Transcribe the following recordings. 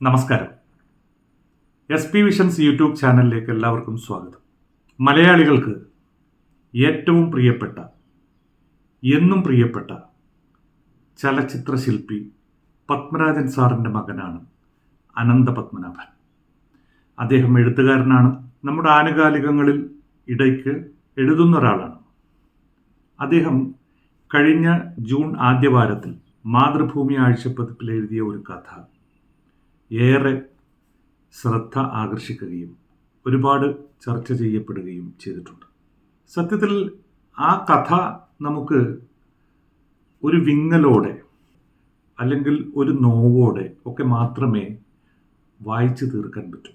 നമസ്കാരം. S P visions YouTube ചാനലിലേക്ക് എല്ലാവർക്കും സ്വാഗതം. മലയാളികൾക്ക് ഏറ്റവും പ്രിയപ്പെട്ട എന്നും പ്രിയപ്പെട്ട ചലച്ചിത്ര ശില്പി പത്മരാജൻ സാറിന്റെ മകനാണ് അനന്ത പത്മനാഭൻ. അദ്ദേഹം എഴുത്തുകാരനാണ്. നമ്മുടെ ആനുകാലികങ്ങളിൽ ഇടയ്ക്ക് എഴുതുന്ന ഒരാളാണ്. അദ്ദേഹം കഴിഞ്ഞ ജൂൺ ആദ്യവാരത്തിൽ മാതൃഭൂമി ആഴ്ചപ്പതിപ്പിൽ എഴുതിയ ഒരു കഥ ഏറെ ശ്രദ്ധ ആകർഷിക്കുകയും ഒരുപാട് ചർച്ച ചെയ്യപ്പെടുകയും ചെയ്തിട്ടുണ്ട്. സത്യത്തിൽ ആ കഥ നമുക്ക് ഒരു വിങ്ങലോടെ അല്ലെങ്കിൽ ഒരു നോവോടെ ഒക്കെ മാത്രമേ വായിച്ചു തീർക്കാൻ പറ്റൂ.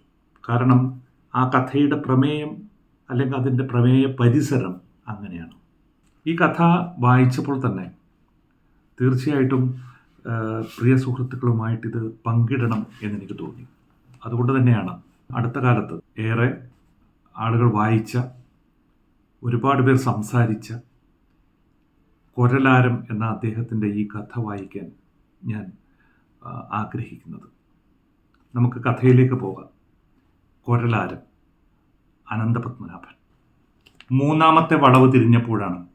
കാരണം ആ കഥയുടെ പ്രമേയം അല്ലെങ്കിൽ അതിന്റെ പ്രമേയ പരിസരം അങ്ങനെയാണ്. ഈ കഥ വായിച്ചപ്പോൾ തന്നെ തീർച്ചയായിട്ടും പ്രിയ സുഹൃത്തുക്കളുമായിട്ട് ഇത് പങ്കിടണം എന്ന് എനിക്ക് തോന്നി. അതുകൊണ്ട് തന്നെയാണ് അടുത്ത കാലത്ത് ഏറെ ആളുകൾ വായിച്ച ഒരുപാട് പേർ സംസാരിച്ച കൊരലാരം എന്ന അദ്ദേഹത്തിന്റെ ഈ കഥ വായിക്കാൻ ഞാൻ ആഗ്രഹിക്കുന്നത്. നമുക്ക് കഥയിലേക്ക് പോകാം. കൊരലാരം അനന്തപത്മനാഭൻ. മൂന്നാമത്തെ വളവ് തിരിഞ്ഞപ്പോഴാണ്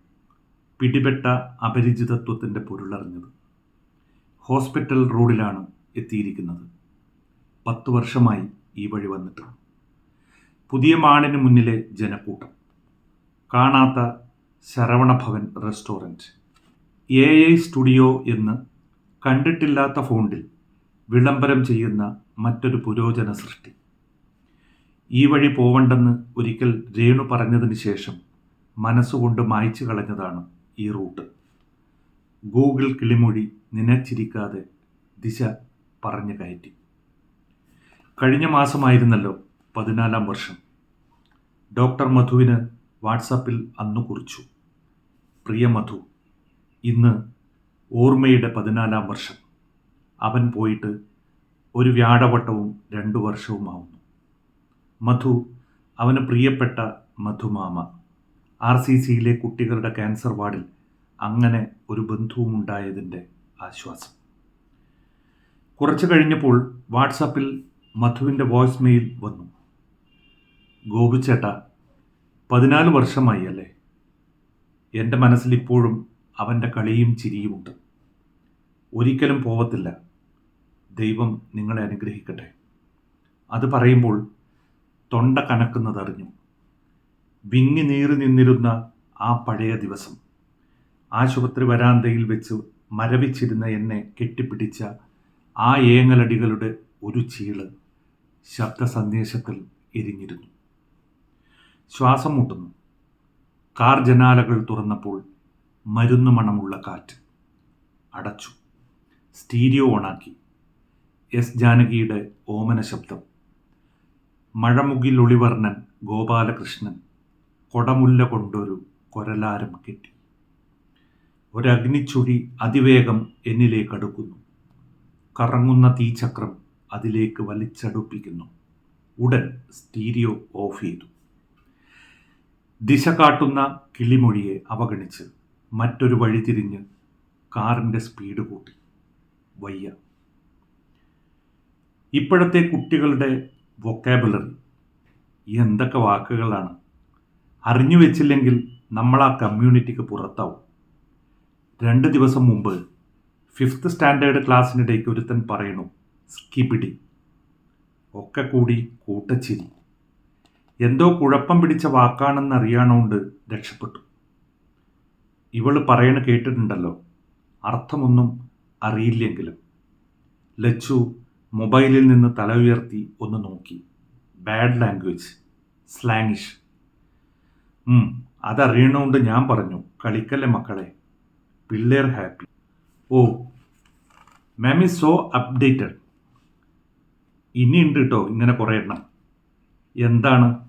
പിടിപെട്ട അപരിചിതത്വത്തിന്റെ പൊരുളറിഞ്ഞത്. ഹോസ്പിറ്റൽ റോഡിലാണ് എത്തിയിരിക്കുന്നത്. പത്തു വർഷമായി ഈ വഴി വന്നിട്ട്. പുതിയ മാണിന് മുന്നിലെ ജനക്കൂട്ടം. കാണാത്ത Saravana Bhavan restaurant. A I studio എന്ന് കണ്ടിട്ടില്ലാത്ത ഫോണ്ടിൽ വിളംബരം ചെയ്യുന്ന മറ്റൊരു പുരോജന സൃഷ്ടി. ഈ വഴി പോവണ്ടെന്ന് ഒരിക്കൽ രേണു പറഞ്ഞതിന് ശേഷം മനസ്സുകൊണ്ട് മായ്ച്ചു കളഞ്ഞതാണ് ഈ റൂട്ട്. ഗൂഗിൾ കിളിമൊഴി നനച്ചിരിക്കാതെ ദിശ പറഞ്ഞു കയറ്റി. കഴിഞ്ഞ മാസമായിരുന്നല്ലോ പതിനാലാം വർഷം. ഡോക്ടർ മധുവിന് വാട്സാപ്പിൽ അന്നു കുറിച്ചു. പ്രിയ മധു ഇന്ന് ഓർമ്മയുടെ പതിനാലാം വർഷം. അവൻ പോയിട്ട് ഒരു വ്യാഴവട്ടവും രണ്ടു വർഷവുമാവുന്നു. മധു അവന് പ്രിയപ്പെട്ട മധുമാമ. ആർ സി സിയിലെ കുട്ടികളുടെ ക്യാൻസർ വാർഡിൽ അങ്ങനെ ഒരു ബന്ധുവുമുണ്ടായതിന്റെ ആശ്വാസം. കുറച്ചു കഴിഞ്ഞപ്പോൾ വാട്സാപ്പിൽ മധുവിന്റെ വോയിസ് മെയിൽ വന്നു. ഗോപിച്ചേട്ട പതിനാല് വർഷമായി അല്ലേ? എന്റെ മനസ്സിൽ ഇപ്പോഴും അവന്റെ കളിയും ചിരിയുമുണ്ട് ഒരിക്കലും പോവത്തില്ല. ദൈവം നിങ്ങളെ അനുഗ്രഹിക്കട്ടെ. അത് പറയുമ്പോൾ തൊണ്ട കനക്കുന്നതറിഞ്ഞു വിങ്ങി നീറി നിന്നിരുന്ന ആ പഴയ ദിവസം. ആശുപത്രി വരാന്തയിൽ വെച്ച് മരവിച്ചിരുന്ന എന്നെ കെട്ടിപ്പിടിച്ച ആ ഏങ്ങലടികളുടെ ഒരു ചീൾ ശബ്ദ സന്ദേശത്തിൽ എരിഞ്ഞിരുന്നു. ശ്വാസം മുട്ടുന്നു. കാർ ജനാലകൾ തുറന്നപ്പോൾ മരുന്ന് മണമുള്ള കാറ്റ് അടച്ചു. സ്റ്റീരിയോ ഓണാക്കി. എസ് ജാനകിയുടെ ഓമന ശബ്ദം. മഴമുകിൽ ഒളിവർണൻ ഗോപാലകൃഷ്ണൻ കൊടമുല്ല കൊണ്ടൊരു കൊരലാരം കെട്ടി. ഒരഗ്നിച്ചുഴി അതിവേഗം എന്നിലേക്ക് അടുക്കുന്നു കറങ്ങുന്ന തീചക്രം അതിലേക്ക് വലിച്ചടുപ്പിക്കുന്നു. ഉടൻ സ്റ്റീരിയോ ഓഫ് ചെയ്തു. ദിശ കാട്ടുന്ന കിളിമൊഴിയെ അവഗണിച്ച് മറ്റൊരു വഴി തിരിഞ്ഞ് കാറിന്റെ സ്പീഡ് കൂട്ടി. വയ്യ. ഇപ്പോഴത്തെ കുട്ടികളുടെ വൊക്കാബുലറി എന്തൊക്കെ വാക്കുകളാണ്. അറിഞ്ഞു വെച്ചില്ലെങ്കിൽ നമ്മൾ ആ കമ്മ്യൂണിറ്റിക്ക് പുറത്താവും. രണ്ട് ദിവസം മുമ്പ് ഫിഫ്ത്ത് സ്റ്റാൻഡേർഡ് ക്ലാസ്സിനിടയ്ക്ക് ഒരുത്തൻ പറയണു സ്കിബിടി ഒക്കെ കൂടി കൂട്ടച്ചിരി. എന്തോ കുഴപ്പം പിടിച്ച വാക്കാണെന്ന് അറിയാണോണ്ട് രക്ഷപ്പെട്ടു. ഇവൾ പറയണ കേട്ടിട്ടുണ്ടല്ലോ അർത്ഥമൊന്നും അറിയില്ലെങ്കിലും. ലച്ചു മൊബൈലിൽ നിന്ന് തല ഉയർത്തി ഒന്ന് നോക്കി. ബാഡ് ലാംഗ്വേജ് സ്ലാങ്ങിഷ് ഉം, അതറിയണോണ്ട് ഞാൻ പറഞ്ഞു കളിക്കല്ലേ മക്കളെ? പിള്ളേർ happy. Oh ma'am is so updated. ഇനിയുണ്ട് കേട്ടോ ഇങ്ങനെ കുറേ എണ്ണം. എന്താണ്?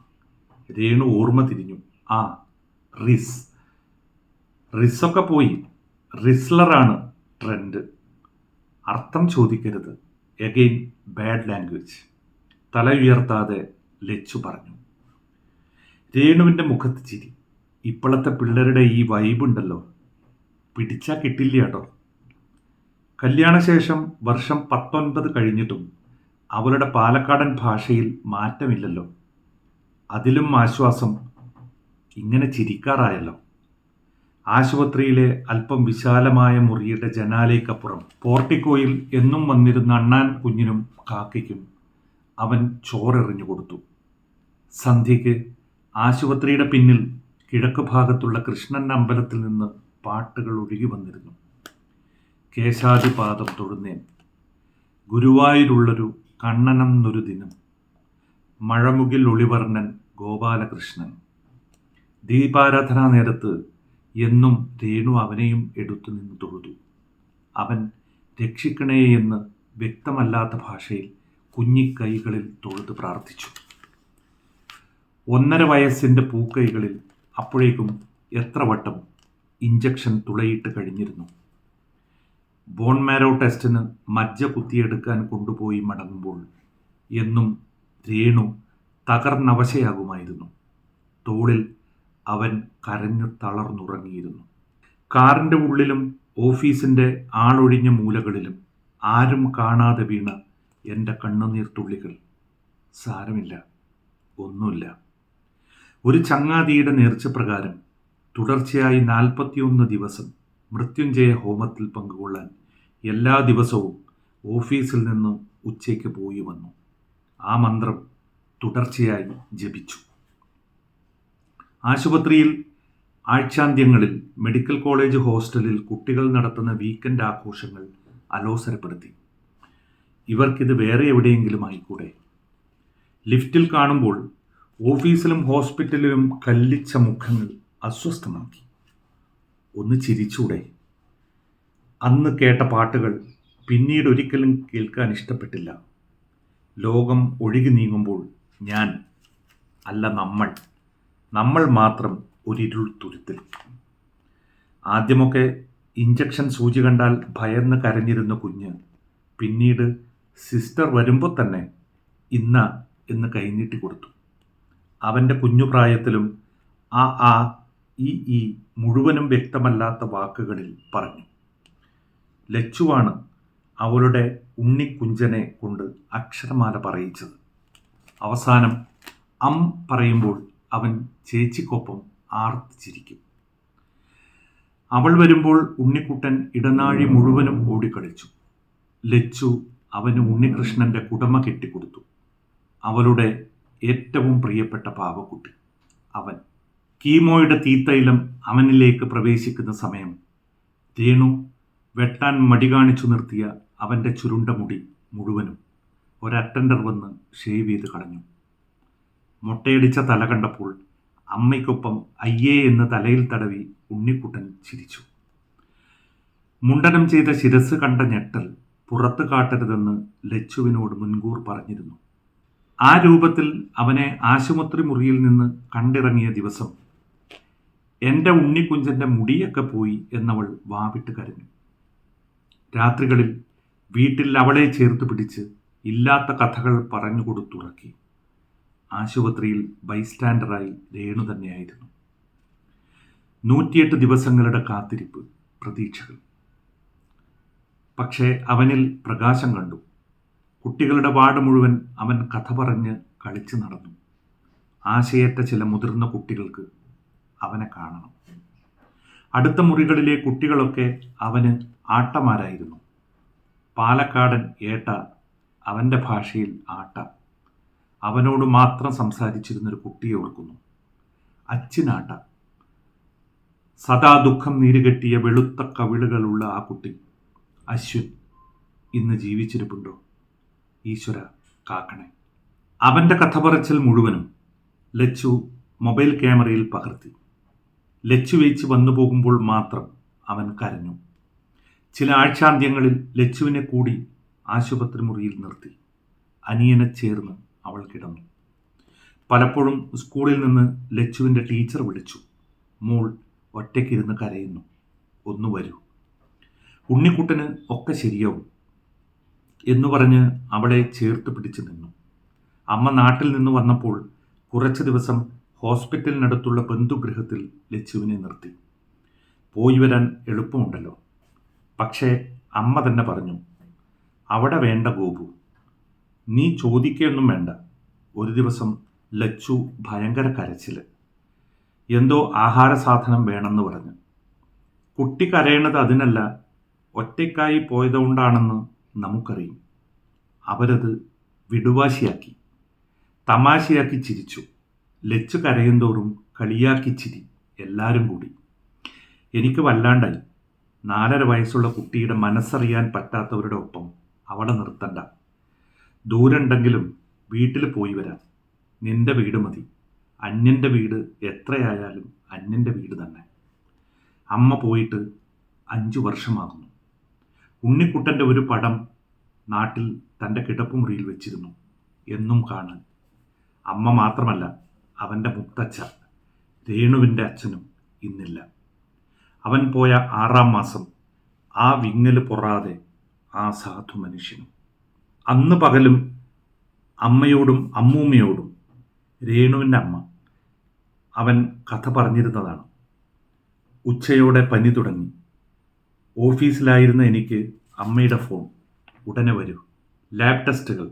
രേണു ഓർമ്മ തിരിഞ്ഞു. ആ റിസ്. റിസൊക്കെ പോയി. റിസ്ലറാണ് ട്രെൻഡ്. അർത്ഥം ചോദിക്കരുത്. Again bad language. തല ഉയർത്താതെ ലച്ചു പറഞ്ഞു. രേണുവിന്റെ മുഖത്ത് ചിരി. ഇപ്പോഴത്തെ പിള്ളേരുടെ ഈ വൈബ് ഉണ്ടല്ലോ. പിടിച്ചാൽ കിട്ടില്ല കേട്ടോ. കല്യാണശേഷം വർഷം പത്തൊൻപത് കഴിഞ്ഞിട്ടും അവളുടെ പാലക്കാടൻ ഭാഷയിൽ മാറ്റമില്ലല്ലോ. അതിലും ആശ്വാസം ഇങ്ങനെ ചിരിക്കാറായല്ലോ. ആശുപത്രിയിലെ അല്പം വിശാലമായ മുറിയുടെ ജനാലേക്കപ്പുറം പോർട്ടിക്കോയിൽ എന്നും വന്നിരുന്ന അണ്ണാൻ കുഞ്ഞിനും കാക്കയ്ക്കും അവൻ ചോറെറിഞ്ഞു കൊടുത്തു. സന്ധ്യയ്ക്ക് ആശുപത്രിയുടെ പിന്നിൽ കിഴക്ക് ഭാഗത്തുള്ള കൃഷ്ണൻ അമ്പലത്തിൽ നിന്ന് പാട്ടുകൾ ഒഴുകി വന്നിരുന്നു. കേശാദിപാദം തൊഴുന്നേൻ. ഗുരുവായൂരുള്ളൊരു കണ്ണനം എന്നൊരു ദിനം. മഴമുകിൽ ഒളിവർണൻ ഗോപാലകൃഷ്ണൻ. ദീപാരാധനാ നേരത്ത് എന്നും രേണു അവനെയും എടുത്തു നിന്ന് തൊഴുതു. അവൻ രക്ഷിക്കണേ എന്ന് വ്യക്തമല്ലാത്ത ഭാഷയിൽ കുഞ്ഞിക്കൈകളിൽ തൊഴുത് പ്രാർത്ഥിച്ചു. ഒന്നര വയസ്സിന്റെ പൂക്കൈകളിൽ അപ്പോഴേക്കും എത്ര വട്ടം ഇഞ്ചക്ഷൻ തുളയിട്ട് കഴിഞ്ഞിരുന്നു. ബോൺ മാരോ ടെസ്റ്റിന് മജ്ജ കുത്തിയെടുക്കാൻ കൊണ്ടുപോയി മടങ്ങുമ്പോൾ എന്നും രേണു തകർന്നവശയാകുമായിരുന്നു. തോളിൽ അവൻ കരഞ്ഞു തളർന്നുറങ്ങിയിരുന്നു. കാറിന്റെ ഉള്ളിലും ഓഫീസിന്റെ ആളൊഴിഞ്ഞ മൂലകളിലും ആരും കാണാതെ വീണ എന്റെ കണ്ണുനീർത്തുള്ളികൾ സാരമില്ല ഒന്നുമില്ല. ഒരു ചങ്ങാതിയുടെ നേർച്ചപ്രകാരം തുടർച്ചയായി നാൽപ്പത്തിയൊന്ന് ദിവസം മൃത്യുഞ്ജയ ഹോമത്തിൽ പങ്കുകൊള്ളാൻ എല്ലാ ദിവസവും ഓഫീസിൽ നിന്നും ഉച്ചയ്ക്ക് പോയി വന്നു. ആ മന്ത്രം തുടർച്ചയായി ജപിച്ചു. ആശുപത്രിയിൽ ആഴ്ചാന്ത്യങ്ങളിൽ മെഡിക്കൽ കോളേജ് ഹോസ്റ്റലിൽ കുട്ടികൾ നടത്തുന്ന വീക്കെൻഡ് ആഘോഷങ്ങൾ അലോസരപ്പെടുത്തി. ഇവർക്കിത് വേറെ എവിടെയെങ്കിലും ആയിക്കൂടെ? ലിഫ്റ്റിൽ കാണുമ്പോൾ ഓഫീസിലും ഹോസ്പിറ്റലിലും കല്ലിച്ച മുഖങ്ങൾ അസ്വസ്ഥമാക്കി. ഒന്ന് ചിരിച്ചൂടെ. അന്ന് കേട്ട പാട്ടുകൾ പിന്നീട് ഒരിക്കലും കേൾക്കാൻ ഇഷ്ടപ്പെട്ടില്ല. ലോകം ഒഴുകി നീങ്ങുമ്പോൾ ഞാൻ അല്ല നമ്മൾ. നമ്മൾ മാത്രം ഒരിരുൾ തുരുത്തിൽ. ആദ്യമൊക്കെ ഇഞ്ചക്ഷൻ സൂചി കണ്ടാൽ ഭയന്ന് കരഞ്ഞിരുന്ന കുഞ്ഞ് പിന്നീട് സിസ്റ്റർ വരുമ്പോൾ തന്നെ ഇന്ന എന്ന് കൈനീട്ടി കൊടുത്തു. അവന്റെ കുഞ്ഞു പ്രായത്തിലും ആ ആ ഈ ഈ മുഴുവനും വ്യക്തമല്ലാത്ത വാക്കുകളിൽ പറഞ്ഞു. ലച്ചുവാണ് അവളുടെ ഉണ്ണിക്കുഞ്ചനെ കൊണ്ട് അക്ഷരമാല പറയിച്ചത്. അവസാനം അം പറയുമ്പോൾ അവൻ ചേച്ചിക്കൊപ്പം ആർത്തിച്ചിരിക്കും. അവൾ വരുമ്പോൾ ഉണ്ണിക്കുട്ടൻ ഇടനാഴി മുഴുവനും ഓടിക്കളിച്ചു. ലച്ചു അവന് ഉണ്ണികൃഷ്ണന്റെ കുടമ കെട്ടിക്കൊടുത്തു. അവളുടെ ഏറ്റവും പ്രിയപ്പെട്ട പാവക്കുട്ടി അവൻ. കീമോയുടെ തീത്തൈലം അവനിലേക്ക് പ്രവേശിക്കുന്ന സമയം. രേണു വെട്ടാൻ മടി കാണിച്ചു നിർത്തിയ അവന്റെ ചുരുണ്ട മുടി മുഴുവനും ഒരറ്റൻഡർ വന്ന് ഷേവ് ചെയ്ത് കളഞ്ഞു. മുട്ടയടിച്ച തല കണ്ടപ്പോൾ അമ്മയ്ക്കൊപ്പം അയ്യേ എന്ന് തലയിൽ തടവി ഉണ്ണിക്കുട്ടൻ ചിരിച്ചു. മുണ്ടനം ചെയ്ത ശിരസ് കണ്ട ഞെട്ടൽ പുറത്ത് കാട്ടരുതെന്ന് ലച്ചുവിനോട് മുൻകൂർ പറഞ്ഞിരുന്നു. ആ രൂപത്തിൽ അവനെ ആശുപത്രി മുറിയിൽ നിന്ന് കണ്ടിറങ്ങിയ ദിവസം എന്റെ ഉണ്ണിക്കുഞ്ചന്റെ മുടിയൊക്കെ പോയി എന്നവൾ വാവിട്ട് കരഞ്ഞു. രാത്രികളിൽ വീട്ടിൽ അവളെ ചേർത്ത് പിടിച്ച് ഇല്ലാത്ത കഥകൾ പറഞ്ഞു കൊടുത്തുറക്കി. ആശുപത്രിയിൽ ബൈസ്റ്റാൻഡറായി രേണു തന്നെയായിരുന്നു. നൂറ്റിയെട്ട് ദിവസങ്ങളുടെ കാത്തിരിപ്പ് പ്രതീക്ഷകൾ. പക്ഷേ അവനിൽ പ്രകാശം കണ്ടു. കുട്ടികളുടെ വാർഡ് മുഴുവൻ അവൻ കഥ പറഞ്ഞ് കളിച്ചു നടന്നു. ആശയറ്റ ചില മുതിർന്ന കുട്ടികൾക്ക് അവനെ കാണണം. അടുത്ത മുറികളിലെ കുട്ടികളൊക്കെ അവന് ആട്ടമാരായിരുന്നു. പാലക്കാടൻ ഏട്ട അവന്റെ ഭാഷയിൽ ആട്ട. അവനോട് മാത്രം സംസാരിച്ചിരുന്നൊരു കുട്ടിയെ ഓർക്കുന്നു. അച്ചിനാട്ട സദാ ദുഃഖം നീരുകെട്ടിയ വെളുത്ത കവിളുകളുള്ള ആ കുട്ടി. അശ്വിൻ ഇന്ന് ജീവിച്ചിരിപ്പുണ്ടോ? ഈശ്വര കാക്കണേ. അവന്റെ കഥ പറച്ചിൽ മുഴുവനും ലച്ചു മൊബൈൽ ക്യാമറയിൽ പകർത്തി. ലച്ചു വെച്ച് വന്നു പോകുമ്പോൾ മാത്രം അവൻ കരഞ്ഞു. ചില ആഴ്ചാന്ത്യങ്ങളിൽ ലച്ചുവിനെ കൂടി ആശുപത്രി മുറിയിൽ നിർത്തി. അനിയനെ ചേർന്ന് അവൾ കിടന്നു. പലപ്പോഴും സ്കൂളിൽ നിന്ന് ലച്ചുവിന്റെ ടീച്ചർ വിളിച്ചു. മോൾ ഒറ്റയ്ക്കിരുന്ന് കരയുന്നു. ഒന്ന് വരൂ. ഉണ്ണിക്കുട്ടന് ഒക്കെ ശരിയാവും എന്ന് പറഞ്ഞ് അവളെ ചേർത്ത് പിടിച്ചു നിന്നു. അമ്മ നാട്ടിൽ നിന്ന് വന്നപ്പോൾ കുറച്ച് ദിവസം ഹോസ്പിറ്റലിനടുത്തുള്ള ബന്ധുഗൃഹത്തിൽ ലച്ചുവിനെ നിർത്തി. പോയി വരാൻ എളുപ്പമുണ്ടല്ലോ. പക്ഷേ അമ്മ തന്നെ പറഞ്ഞു അവിടെ വേണ്ട ഗോപു. നീ ചോദിക്കുകയൊന്നും വേണ്ട. ഒരു ദിവസം ലച്ചു ഭയങ്കര കരച്ചിൽ എന്തോ ആഹാര സാധനം വേണമെന്ന് പറഞ്ഞു. കുട്ടി കരയണത് അതിനല്ല ഒറ്റയ്ക്കായി പോയതുകൊണ്ടാണെന്ന് നമുക്കറിയും. അവരത് വിടുവാശിയാക്കി തമാശയാക്കി ചിരിച്ചു. ലച്ചു കരയുന്തോറും കളിയാക്കി ചിരി എല്ലാവരും കൂടി. എനിക്ക് വല്ലാണ്ടായി. നാലര വയസ്സുള്ള കുട്ടിയുടെ മനസ്സറിയാൻ പറ്റാത്തവരുടെ ഒപ്പം അവളെ നിർത്തണ്ട. ദൂരുണ്ടെങ്കിലും വീട്ടിൽ പോയി വരാം. നിന്റെ വീട് മതി. അന്യന്റെ വീട് എത്രയായാലും അന്യന്റെ വീട് തന്നെ. അമ്മ പോയിട്ട് അഞ്ചു വർഷമാകുന്നു. ഉണ്ണിക്കുട്ടന്റെ ഒരു പടം നാട്ടിൽ തന്റെ കിടപ്പുമുറിയിൽ വെച്ചിരുന്നു. എന്നും കാണാൻ. അമ്മ മാത്രമല്ല അവന്റെ മുത്തച്ഛൻ രേണുവിന്റെ അച്ഛനും ഇന്നില്ല. അവൻ പോയ ആറാം മാസം ആ വിങ്ങൽ പൊറാതെ ആ സാധു മനുഷ്യനും. അന്ന് പകലും അമ്മയോടും അമ്മൂമ്മയോടും രേണുവിന്റെ അമ്മ അവൻ കഥ പറഞ്ഞിരുന്നതാണ്. ഉച്ചയോടെ പനി തുടങ്ങി. ഓഫീസിലായിരുന്ന എനിക്ക് അമ്മയുടെ ഫോൺ. ഉടനെ വരൂ. ലാബ് ടെസ്റ്റുകൾ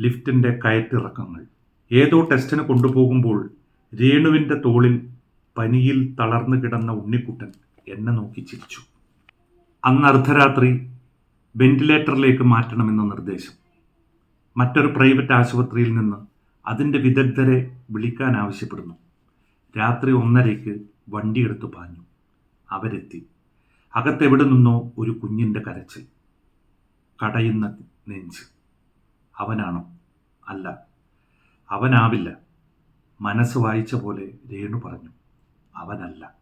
ലിഫ്റ്റിന്റെ കയറ്റിറക്കങ്ങൾ. ഏതോ ടെസ്റ്റിന് കൊണ്ടുപോകുമ്പോൾ രേണുവിന്റെ തോളിൽ പനിയിൽ തളർന്നു കിടന്ന ഉണ്ണിക്കുട്ടൻ എന്നെ നോക്കി ചിരിച്ചു. അന്ന് അർദ്ധരാത്രി വെന്റിലേറ്ററിലേക്ക് മാറ്റണമെന്ന നിർദ്ദേശം. മറ്റൊരു പ്രൈവറ്റ് ആശുപത്രിയിൽ നിന്ന് അതിന്റെ വിദഗ്ധരെ വിളിക്കാൻ ആവശ്യപ്പെടുന്നു. രാത്രി ഒന്നരയ്ക്ക് വണ്ടിയെടുത്ത് പാഞ്ഞു. അവരെത്തി. അകത്തെവിടെ നിന്നോ ഒരു കുഞ്ഞിന്റെ കരച്ചിൽ. കടയുന്ന നെഞ്ച്. അവനാണോ? അല്ല. അവനാവില്ല. മനസ്സ് വായിച്ച പോലെ രേണു പറഞ്ഞു. അവനല്ല.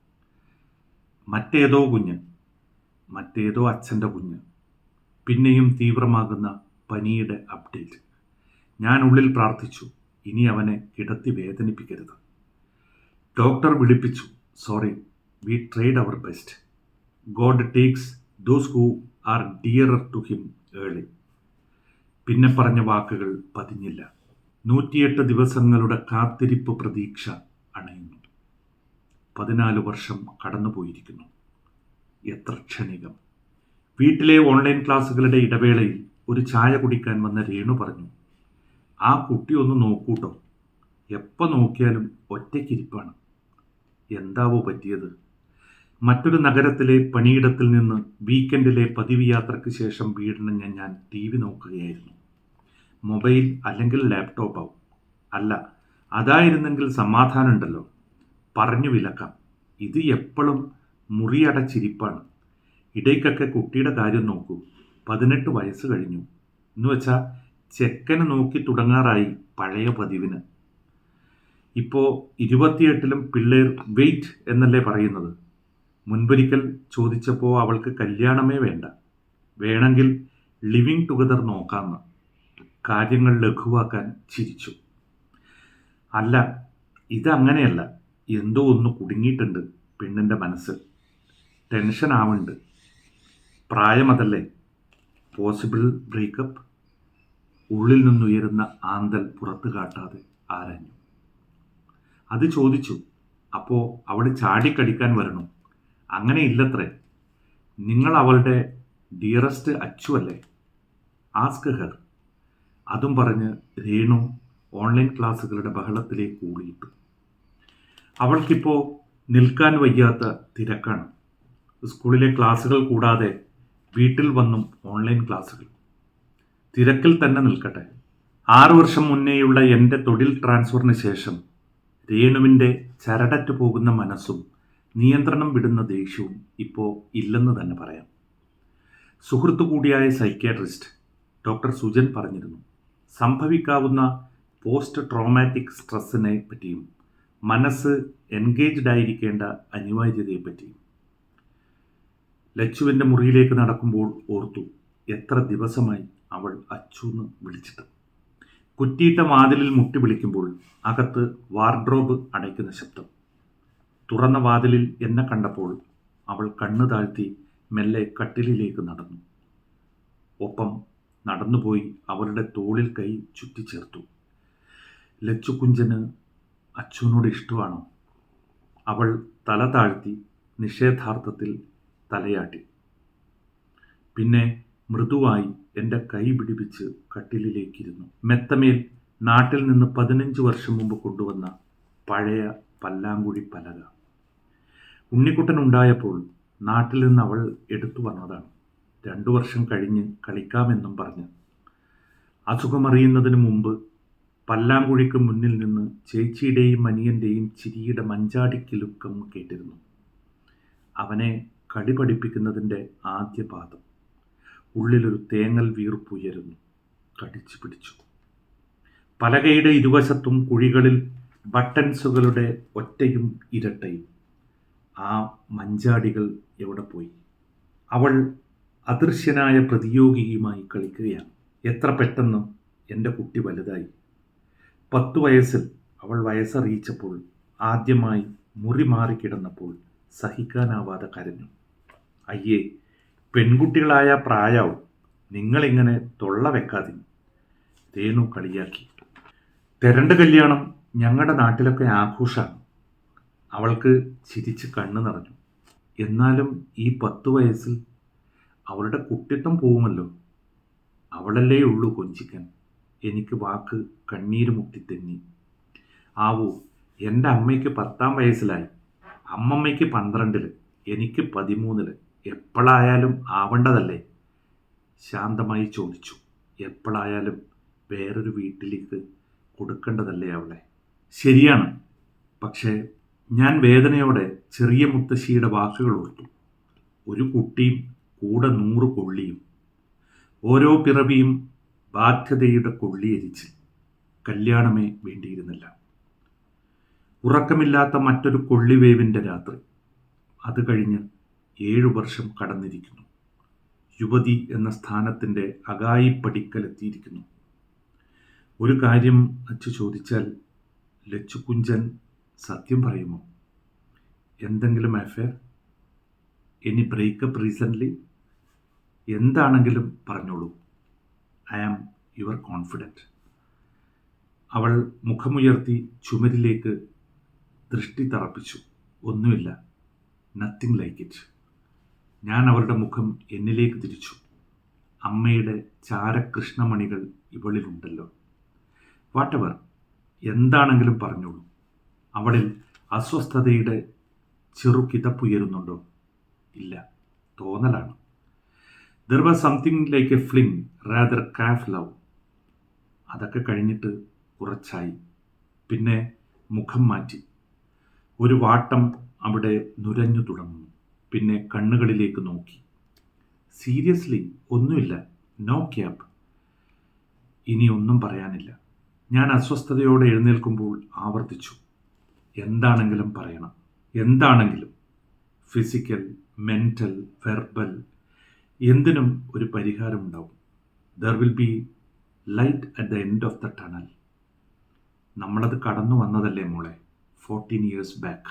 മറ്റേതോ കുഞ്ഞ് മറ്റേതോ അച്ഛന്റെ കുഞ്ഞ്. പിന്നെയും തീവ്രമാകുന്ന പനിയുടെ അപ്ഡേറ്റ് ഞാൻ ഉള്ളിൽ പ്രാർത്ഥിച്ചു ഇനി അവനെ കിടത്തി വേദനിപ്പിക്കരുത്. ഡോക്ടർ വിളിപ്പിച്ചു sorry we tried our best God takes those who are dearer to him early പിന്നെ പറഞ്ഞ വാക്കുകൾ പതിഞ്ഞില്ല. നൂറ്റിയെട്ട് ദിവസങ്ങളുടെ കാത്തിരിപ്പ് പ്രതീക്ഷ അണയുന്നു. പതിനാല് വർഷം കടന്നുപോയിരിക്കുന്നു. എത്ര ക്ഷണികം. വീട്ടിലെ ഓൺലൈൻ ക്ലാസ്സുകളുടെ ഇടവേളയിൽ ഒരു ചായ കുടിക്കാൻ വന്ന രേണു പറഞ്ഞു ആ കുട്ടി ഒന്ന് നോക്കൂട്ടോ. എപ്പോൾ നോക്കിയാലും ഒറ്റയ്ക്കിരിപ്പാണ്. എന്താവോ പറ്റിയത്. മറ്റൊരു നഗരത്തിലെ പണിയിടത്തിൽ നിന്ന് വീക്കെൻഡിലെ പതിവ് യാത്രയ്ക്ക് ശേഷം വീടിന് ഞാൻ ടി വി നോക്കുകയായിരുന്നു. മൊബൈൽ അല്ലെങ്കിൽ ലാപ്ടോപ്പാവും അല്ല അതായിരുന്നെങ്കിൽ സമാധാനമുണ്ടല്ലോ. പറഞ്ഞു വിലക്കാം. ഇത് എപ്പോഴും മുറിയടച്ചിരിപ്പാണ്. ഇടയ്ക്കൊക്കെ കുട്ടിയുടെ കാര്യം നോക്കൂ. പതിനെട്ട് വയസ്സ് കഴിഞ്ഞു. എന്ന് വെച്ചാൽ ചെക്കന് നോക്കി തുടങ്ങാറായി പഴയ പതിവിന്. ഇപ്പോൾ ഇരുപത്തിയെട്ടിലും പിള്ളേർ വെയിറ്റ് എന്നല്ലേ പറയുന്നത്? മുൻപൊരിക്കൽ ചോദിച്ചപ്പോൾ അവൾക്ക് കല്യാണമേ വേണ്ട. വേണമെങ്കിൽ ലിവിങ് ടുഗദർ നോക്കാമെന്ന് കാര്യങ്ങൾ ലഘുവാക്കാൻ ചിരിച്ചു. അല്ല ഇതങ്ങനെയല്ല. എന്തോ ഒന്ന് കുടുങ്ങിയിട്ടുണ്ട് പെണ്ണിന്റെ മനസ്സിൽ. ടെൻഷൻ ആവുന്നുണ്ട്. പ്രായമതല്ലേ? Possible breakup? ഉള്ളിൽ നിന്നുയരുന്ന ആന്തൽ പുറത്തു കാട്ടാതെ ആരാഞ്ഞു. അത് ചോദിച്ചു. അപ്പോൾ അവിടെ ചാടിക്കടിക്കാൻ വരണം? അങ്ങനെ ഇല്ലത്രേ നിങ്ങൾ അവളുടെ ഡിയറസ്റ്റ് അച്ചു അല്ലേ ആസ്ക് ഹെർ അതും പറഞ്ഞ് രേണു ഓൺലൈൻ ക്ലാസ്സുകളുടെ ബഹളത്തിലേക്ക് കൂടിയിട്ടു അവൾക്കിപ്പോൾ നിൽക്കാൻ വയ്യാത്ത തിരക്കാണ്. സ്കൂളിലെ ക്ലാസ്സുകൾ കൂടാതെ വീട്ടിൽ വന്നും ഓൺലൈൻ ക്ലാസ്സുകൾ. തിരക്കിൽ തന്നെ നിൽക്കട്ടെ. ആറു വർഷം മുന്നേയുള്ള എന്റെ തൊഴിൽ ട്രാൻസ്ഫറിന് ശേഷം രേണുവിന്റെ ചരടറ്റു പോകുന്ന മനസ്സും നിയന്ത്രണം വിടുന്ന ദേഷ്യവും ഇപ്പോൾ ഇല്ലെന്ന് തന്നെ പറയാം. സുഹൃത്തു കൂടിയായ സൈക്യാട്രിസ്റ്റ് ഡോക്ടർ സുജൻ പറഞ്ഞിരുന്നു. സംഭവിക്കാവുന്ന പോസ്റ്റ് ട്രോമാറ്റിക് സ്ട്രെസ്സിനെ പറ്റിയും മനസ്സ് എൻഗേജ്ഡ് ആയിരിക്കേണ്ട അനിവാര്യതയെപ്പറ്റിയും. ലച്ചുവിന്റെ മുറിയിലേക്ക് നടക്കുമ്പോൾ ഓർത്തു എത്ര ദിവസമായി അവൾ അച്ചൂന്ന് വിളിച്ചിട്ട്. കുറ്റിയിട്ട വാതിലിൽ മുട്ടി വിളിക്കുമ്പോൾ അകത്ത് വാർഡ്രോബ് അടയ്ക്കുന്ന ശബ്ദം. തുറന്ന വാതിലിൽ എന്നെ കണ്ടപ്പോൾ അവൾ കണ്ണു താഴ്ത്തി മെല്ലെ കട്ടിലിലേക്ക് നടന്നു. ഒപ്പം നടന്നുപോയി അവളുടെ തോളിൽ കൈ ചുറ്റിച്ചേർത്തു. ലച്ചുകുഞ്ചന് അച്ഛനോട് ഇഷ്ടമാണ്. അവൾ തല താഴ്ത്തി നിഷേധാർത്ഥത്തിൽ തലയാട്ടി. പിന്നെ മൃദുവായി എന്റെ കൈ പിടിപ്പിച്ച് കട്ടിലിലേക്കിരുന്നു. മെത്തമേൽ നാട്ടിൽ നിന്ന് പതിനഞ്ച് വർഷം മുമ്പ് കൊണ്ടുവന്ന പഴയ പല്ലാങ്കുഴി പലക. ഉണ്ണിക്കുട്ടൻ ഉണ്ടായപ്പോൾ നാട്ടിൽ നിന്ന് അവൾ എടുത്തു വന്നതാണ്. രണ്ടു വർഷം കഴിഞ്ഞ് കളിക്കാമെന്നും പറഞ്ഞു. അസുഖമറിയുന്നതിന് മുമ്പ് പല്ലാങ്കുഴിക്ക് മുന്നിൽ നിന്ന് ചേച്ചിയുടെയും അനിയന്റെയും ചിരിയുടെ മഞ്ചാടിക്കിലുക്കം കേട്ടിരുന്നു. അവനെ കളി പഠിപ്പിക്കുന്നതിന്റെ ആദ്യ പാദം. ഉള്ളിലൊരു തേങ്ങൽ വീർപ്പുയരുന്നു കടിച്ചു പിടിച്ചു. പലകയുടെ ഇരുവശത്തും കുഴികളിൽ ബട്ടൺസുകളുടെ ഒറ്റയും ഇരട്ടയും. ആ മഞ്ചാടികൾ എവിടെ പോയി? അവൾ അദൃശ്യനായ പ്രതിയോഗിയുമായി കളിക്കുകയാണ്. എത്ര പെട്ടെന്ന് എന്റെ കുട്ടി വലുതായി. പത്തു വയസ്സിൽ അവൾ വയസ്സറിയിച്ചപ്പോൾ ആദ്യമായി മുറി മാറിക്കിടന്നപ്പോൾ സഹിക്കാനാവാതെ കരഞ്ഞു. അയ്യേ പെൺകുട്ടികളായ പ്രായാവും. നിങ്ങളിങ്ങനെ തൊള്ള വെക്കാതി രേണു കളിയാക്കി. തെരണ്ട് കല്യാണം ഞങ്ങളുടെ നാട്ടിലൊക്കെ ആഘോഷമാണ് അവൾക്ക് ചിരിച്ച് കണ്ണു നിറഞ്ഞു. എന്നാലും ഈ പത്തു വയസ്സിൽ അവളുടെ കുട്ടിത്വം പോകുമല്ലോ അവളല്ലേ ഉള്ളൂ കൊഞ്ചിക്കൻ. എനിക്ക് വാക്ക് കണ്ണീര് മുട്ടിത്തെന്നി ആവൂ എന്റെ അമ്മയ്ക്ക് പത്താം വയസ്സിലായി. അമ്മമ്മയ്ക്ക് പന്ത്രണ്ടിൽ എനിക്ക് പതിമൂന്നിൽ. എപ്പോഴായാലും ആവേണ്ടതല്ലേ? ശാന്തമായി ചോദിച്ചു. എപ്പോഴായാലും വേറൊരു വീട്ടിലേക്ക് കൊടുക്കേണ്ടതല്ലേ അവളെ? ശരിയാണ്. പക്ഷേ ഞാൻ വേദനയോടെ ചെറിയ മുത്തശ്ശിയുടെ വാക്കുകൾ ഓർത്തു. ഒരു കുട്ടിയും കൂടെ നൂറ് കൊള്ളിയും. ഓരോ പിറവിയും ബാധ്യതയുടെ കൊള്ളിയരിച്ച് കല്യാണമേ വേണ്ടിയിരുന്നില്ല. ഉറക്കമില്ലാത്ത മറ്റൊരു കൊള്ളിവേവിന്റെ രാത്രി. അത് കഴിഞ്ഞ് ഏഴു വർഷം കടന്നിരിക്കുന്നു. യുവതി എന്ന സ്ഥാനത്തിന്റെ അകായിപ്പടിക്കലെത്തിയിരിക്കുന്നു. ഒരു കാര്യം അച്ചു ചോദിച്ചാൽ ലച്ചുകുഞ്ചൻ സത്യം പറയുമോ? എന്തെങ്കിലും അഫയർ? Any breakup recently? എന്താണെങ്കിലും പറഞ്ഞോളൂ. ഐ ആം യുവർ കോൺഫിഡന്റ് അവൾ മുഖമുയർത്തി ചുമരിലേക്ക് ദൃഷ്ടി തറപ്പിച്ചു. ഒന്നുമില്ല. നത്തിങ് ലൈക്ക് ഇറ്റ് ഞാൻ അവരുടെ മുഖം എന്നിലേക്ക് തിരിച്ചു. അമ്മയുടെ ചാരകൃഷ്ണമണികൾ ഇവളിലുണ്ടല്ലോ. വാട്ടവർ എന്താണെങ്കിലും പറഞ്ഞോളൂ. അവളിൽ അസ്വസ്ഥതയുടെ ചെറുകിതപ്പുയരുന്നുണ്ടോ ഇല്ല. തോന്നലാണ്. There was something like a fling rather calf love അതൊക്കെ കഴിഞ്ഞിട്ട് കുറച്ചായി. പിന്നെ മുഖം മാറ്റി. ഒരു വാട്ടം അവിടെ നുരഞ്ഞു തുടങ്ങുന്നു. പിന്നെ കണ്ണുകളിലേക്ക് നോക്കി. സീരിയസ്ലി ഒന്നുമില്ല. നോ ക്യാബ് ഇനി ഒന്നും പറയാനില്ല. ഞാൻ അസ്വസ്ഥതയോടെ എഴുന്നേൽക്കുമ്പോൾ ആവർത്തിച്ചു. എന്താണെങ്കിലും പറയണം. എന്താണെങ്കിലും. ഫിസിക്കൽ മെന്റൽ വെർബൽ എന്തിനും ഒരു പരിഹാരമുണ്ടാവും. There will be light at the end of the tunnel നമ്മളത് കടന്നു വന്നതല്ലേ മോളെ? ഫോർട്ടീൻ ഇയേഴ്സ് ബാക്ക്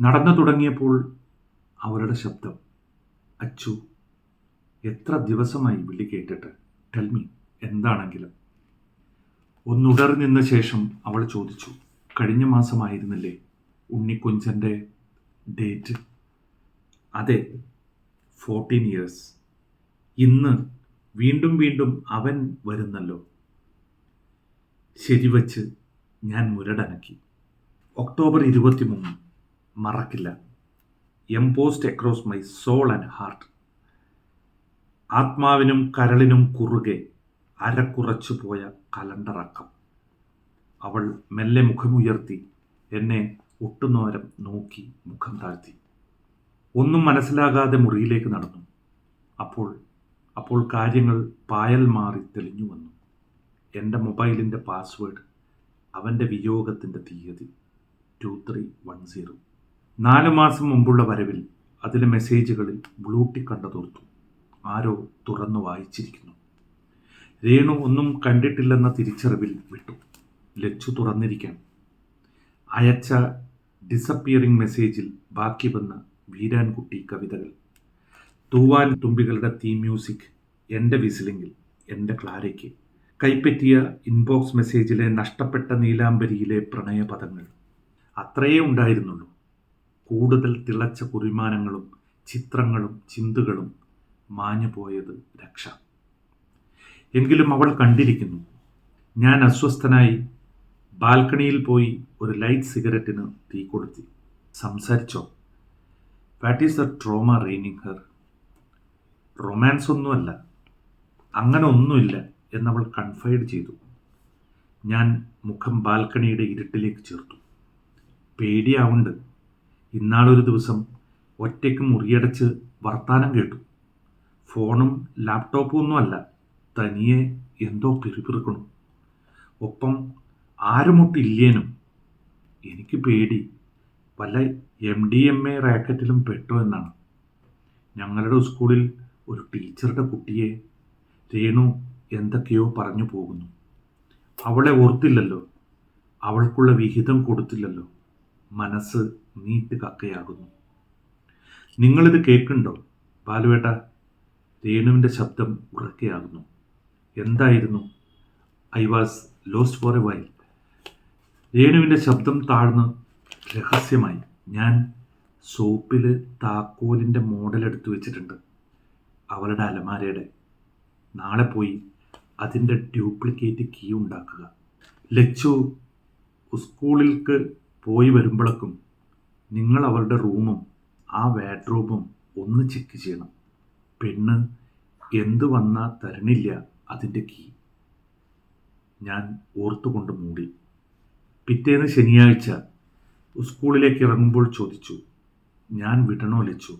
നടന്നു തുടങ്ങിയപ്പോൾ അവരുടെ ശബ്ദം അച്ചു എത്ര ദിവസമായി വിളി കേട്ടിട്ട്? ടെൽമി എന്താണെങ്കിലും. ഒന്നുടറി നിന്ന ശേഷം അവൾ ചോദിച്ചു കഴിഞ്ഞ മാസമായിരുന്നില്ലേ? ഉണ്ണിക്കുഞ്ചന്റെ ഡേറ്റ് അതെ ഫോർട്ടീൻ ഇയേഴ്സ് ഇന്ന് വീണ്ടും വീണ്ടും അവൻ വരുന്നല്ലോ. ശരിവച്ച് ഞാൻ മുരടനക്കി. ഒക്ടോബർ ഇരുപത്തി മൂന്ന് മറക്കില്ല embossed across my soul and heart ആത്മാവിനും കരളിനും കുറുകെ അരക്കുറച്ചു പോയ കലണ്ടറക്കം. അവൾ മെല്ലെ മുഖമുയർത്തി എന്നെ ഒട്ടുനോരം നോക്കി മുഖം താഴ്ത്തി. ഒന്നും മനസ്സിലാകാതെ മുറിയിലേക്ക് നടന്നു. അപ്പോൾ അപ്പോൾ കാര്യങ്ങൾ പായൽ മാറി തെളിഞ്ഞു വന്നു. എന്റെ മൊബൈലിന്റെ പാസ്വേഡ് അവന്റെ വിയോഗത്തിന്റെ തീയതി ടു ത്രീ വൺ സീറോ നാല് മാസം മുമ്പുള്ള വരവിൽ അതിലെ മെസ്സേജുകളിൽ ബ്ലൂട്ടി കണ്ടതോർത്തു ആരോ തുറന്നു വായിച്ചിരിക്കുന്നു. രേണു ഒന്നും കണ്ടിട്ടില്ലെന്ന തിരിച്ചറിവിൽ വിട്ടു. ലച്ചു തുറന്നിരിക്കാം അയച്ച ഡിസപ്പിയറിംഗ് മെസ്സേജിൽ ബാക്കി വന്ന വീരാൻകുട്ടി കവിതകൾ. തൂവാൻ തുമ്പികളുടെ തീം മ്യൂസിക് എന്റെ വിസിലിംഗിൽ എന്റെ ക്ലാരയ്ക്ക്. കൈപ്പറ്റിയ ഇൻബോക്സ് മെസ്സേജിലെ നഷ്ടപ്പെട്ട നീലാംബരിയിലെ പ്രണയപദങ്ങൾ. അത്രയേ ഉണ്ടായിരുന്നുള്ളൂ. കൂടുതൽ തിളച്ച കുറിമാനങ്ങളും ചിത്രങ്ങളും ചിന്തകളും മാഞ്ഞു പോയത് രക്ഷ. എങ്കിലും അവൾ കണ്ടിരിക്കുന്നു. ഞാൻ അസ്വസ്ഥനായി ബാൽക്കണിയിൽ പോയി ഒരു ലൈറ്റ് സിഗരറ്റിന് തീ കൊളുത്തി സംസാരിച്ചോ? What is the trauma reigning her romance ഒന്നുമല്ല. അങ്ങനെ ഒന്നുമില്ല എന്നവൾ കൺഫൈഡ് ചെയ്തു. ഞാൻ മുഖം ബാൽക്കണിയുടെ ഇരുട്ടിലേക്ക് ചേർത്തു. പേടിയാവുണ്ട്. ഇന്നാളൊരു ദിവസം ഒറ്റയ്ക്ക് മുറിയടച്ച് വർത്താനം കേട്ടു. ഫോണും ലാപ്ടോപ്പും ഒന്നുമല്ല. തനിയെ എന്തോ പിറുപിറുക്കണം ഒപ്പം ആരുമൊട്ടില്ലേനും എനിക്ക് പേടി. വല്ല എം ഡി എം എ റാക്കറ്റിലും പെട്ടു എന്നാണ്. ഞങ്ങളുടെ സ്കൂളിൽ ഒരു ടീച്ചറുടെ കുട്ടിയെ രേണു എന്തൊക്കെയോ പറഞ്ഞു പോകുന്നു. അവളെ ഓർത്തില്ലല്ലോ. അവൾക്കുള്ള വിഹിതം കൊടുത്തില്ലല്ലോ. മനസ്സ് നീട്ട് കക്കയാകുന്നു. നിങ്ങളിത് കേൾക്കുന്നുണ്ടോ ബാലുവേട്ട രേണുവിന്റെ ശബ്ദം ഉറക്കെയാകുന്നു. എന്തായിരുന്നു? I was lost for a while രേണുവിന്റെ ശബ്ദം താഴ്ന്ന് രഹസ്യമായി. ഞാൻ സോപ്പിൽ താക്കോലിന്റെ മോഡൽ എടുത്തു വെച്ചിട്ടുണ്ട്. അവളുടെ അലമാരയുടെ. നാളെ പോയി അതിന്റെ ഡ്യൂപ്ലിക്കേറ്റ് കീ ഉണ്ടാക്കുക. ലച്ചു സ്കൂളിൽക്ക് പോയി വരുമ്പോഴേക്കും നിങ്ങൾ അവളുടെ റൂമും ആ വാഡ്രോബും ഒന്ന് ചെക്ക് ചെയ്യണം. പെണ്ണ് എന്ത് വന്നാൽ തരണില്ല അതിന്റെ കീ. ഞാൻ ഓർത്തുകൊണ്ട് മൂടി. പിറ്റേന്ന് ശനിയാഴ്ച സ്കൂളിലേക്ക് ഇറങ്ങുമ്പോൾ ചോദിച്ചു ഞാൻ വിടണോ? ലച്ചു.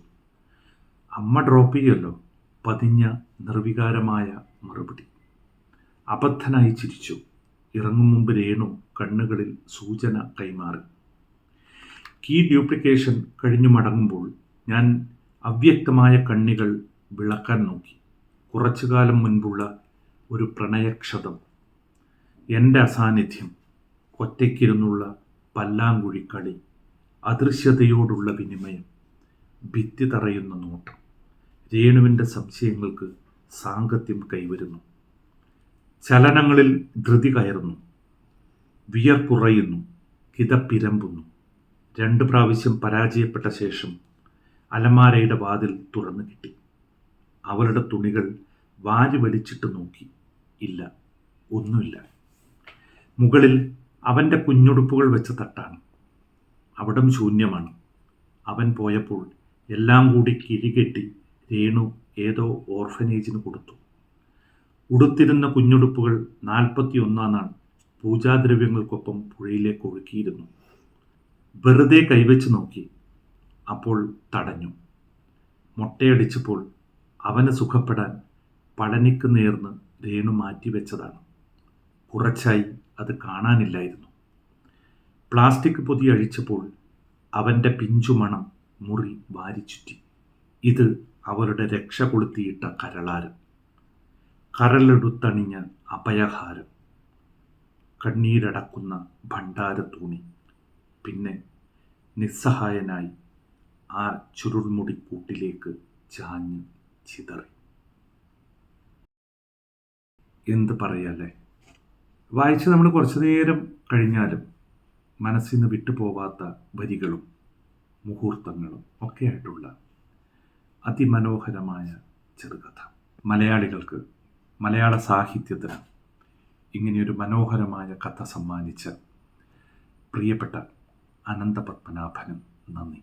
അമ്മ ഡ്രോപ്പ് ചെയ്യുമല്ലോ പതിഞ്ഞ നിർവികാരമായ മറുപടി. അബദ്ധനായി ചിരിച്ചു. ഇറങ്ങും മുമ്പ് രേണു കണ്ണുകളിൽ സൂചന കൈമാറി. കീ ഡ്യൂപ്ലിക്കേഷൻ കഴിഞ്ഞു മടങ്ങുമ്പോൾ ഞാൻ അവ്യക്തമായ കണ്ണികൾ വിളക്കാൻ നോക്കി. കുറച്ചു കാലം മുൻപുള്ള ഒരു പ്രണയക്ഷതം. എന്റെ അസാന്നിധ്യം ഒറ്റയ്ക്കിരുന്നുള്ള പല്ലാങ്കുഴിക്കളി അദൃശ്യതയോടുള്ള വിനിമയം ഭിത്തി തറയുന്ന നോട്ടം രേണുവിന്റെ സംശയങ്ങൾക്ക് സാങ്കത്യം കൈവരുന്നു. ചലനങ്ങളിൽ ധൃതി കയറുന്നു വിയർപ്പുറയുന്നു കിതപ്പിരമ്പുന്നു. രണ്ട് പ്രാവശ്യം പരാജയപ്പെട്ട ശേഷം അലമാരയുടെ വാതിൽ തുറന്നു കിട്ടി. അവരുടെ തുണികൾ വാരി വലിച്ചിട്ട് നോക്കി. ഇല്ല ഒന്നുമില്ല. മുകളിൽ അവന്റെ കുഞ്ഞുടുപ്പുകൾ വെച്ച തട്ടാണ്. അവിടം ശൂന്യമാണ്. അവൻ പോയപ്പോൾ എല്ലാം കൂടി കിഴികെട്ടി രേണു ഏതോ ഓർഫനേജിന് കൊടുത്തു. ഉടുത്തിരുന്ന കുഞ്ഞുടുപ്പുകൾ നാൽപ്പത്തി നാൾ പൂജാദ്രവ്യങ്ങൾക്കൊപ്പം പുഴയിലേക്ക് ഒഴുക്കിയിരുന്നു. വെറുതെ കൈവച്ച് നോക്കി അപ്പോൾ തടഞ്ഞു. മുട്ടയടിച്ചപ്പോൾ അവന് സുഖപ്പെടാൻ പഴനിക്ക് നേർന്ന് രേണു മാറ്റിവെച്ചതാണ്. കുറച്ചായി അത് കാണാനില്ലായിരുന്നു. പ്ലാസ്റ്റിക് പൊതി അഴിച്ചപ്പോൾ അവന്റെ പിഞ്ചുമണം മുറി വാരിച്ചുറ്റി ഇത് അവരുടെ രക്ഷ കൊളുത്തിയിട്ട കരളാരം. കരളെടുത്തണിഞ്ഞ അപയഹാരം കണ്ണീരടക്കുന്ന ഭണ്ഡാരത്തൂണി. പിന്നെ നിസ്സഹായനായി ആ ചുരുൾമുടിക്കൂട്ടിലേക്ക് ചാഞ്ഞ് ചിതറി. എന്ത് പറയല്ലേ? വായിച്ച് നമ്മൾ കുറച്ചു നേരം കഴിഞ്ഞാലും മനസ്സിൽ നിന്ന് വിട്ടുപോകാത്ത വരികളും മുഹൂർത്തങ്ങളും ഒക്കെ ആയിട്ടുള്ള അതിമനോഹരമായ ചെറുകഥ. മലയാളികൾക്ക് മലയാള സാഹിത്യത്തിന് ഇങ്ങനെയൊരു മനോഹരമായ കഥ സമ്മാനിച്ച പ്രിയപ്പെട്ട അനന്തപത്മനാഭനും നന്ദി.